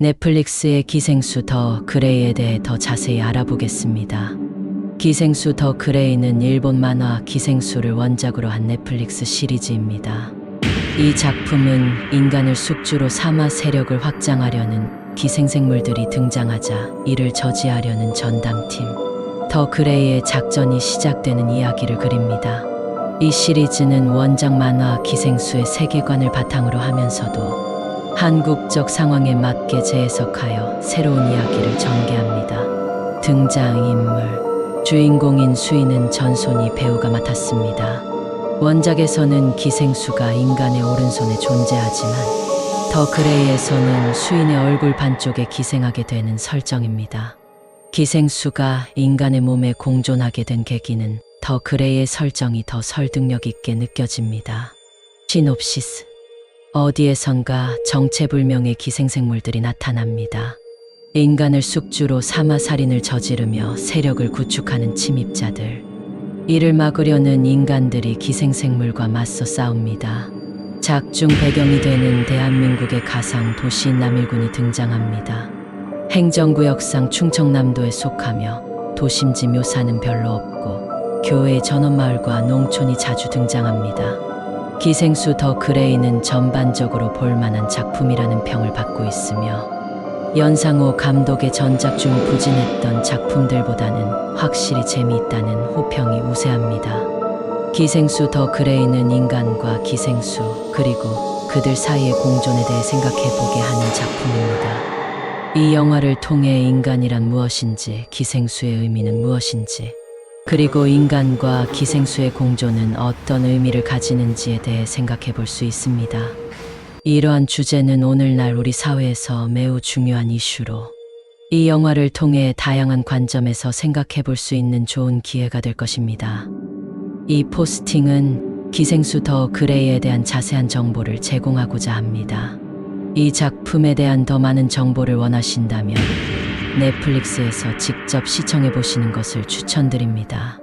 넷플릭스의 기생수 더 그레이에 대해 더 자세히 알아보겠습니다. 기생수 더 그레이는 일본 만화 기생수를 원작으로 한 넷플릭스 시리즈입니다. 이 작품은 인간을 숙주로 삼아 세력을 확장하려는 기생생물들이 등장하자 이를 저지하려는 전담팀 더 그레이의 작전이 시작되는 이야기를 그립니다. 이 시리즈는 원작 만화 기생수의 세계관을 바탕으로 하면서도 한국적 상황에 맞게 재해석하여 새로운 이야기를 전개합니다. 등장인물 주인공인 수인은 전손이 배우가 맡았습니다. 원작에서는 기생수가 인간의 오른손에 존재하지만 더 그레이에서는 수인의 얼굴 반쪽에 기생하게 되는 설정입니다. 기생수가 인간의 몸에 공존하게 된 계기는 더 그레이의 설정이 더 설득력 있게 느껴집니다. 시놉시스 어디에선가 정체불명의 기생생물들이 나타납니다. 인간을 숙주로 삼아 살인을 저지르며 세력을 구축하는 침입자들. 이를 막으려는 인간들이 기생생물과 맞서 싸웁니다. 작중 배경이 되는 대한민국의 가상 도시인 남일군이 등장합니다. 행정구역상 충청남도에 속하며 도심지 묘사는 별로 없고 교외 전원마을과 농촌이 자주 등장합니다. 기생수 더 그레이는 전반적으로 볼만한 작품이라는 평을 받고 있으며 연상호 감독의 전작 중 부진했던 작품들보다는 확실히 재미있다는 호평이 우세합니다. 기생수 더 그레이는 인간과 기생수 그리고 그들 사이의 공존에 대해 생각해 보게 하는 작품입니다. 이 영화를 통해 인간이란 무엇인지 기생수의 의미는 무엇인지 그리고 인간과 기생수의 공존은 어떤 의미를 가지는지에 대해 생각해 볼 수 있습니다. 이러한 주제는 오늘날 우리 사회에서 매우 중요한 이슈로 이 영화를 통해 다양한 관점에서 생각해 볼 수 있는 좋은 기회가 될 것입니다. 이 포스팅은 기생수 더 그레이에 대한 자세한 정보를 제공하고자 합니다. 이 작품에 대한 더 많은 정보를 원하신다면 넷플릭스에서 직접 시청해 보시는 것을 추천드립니다.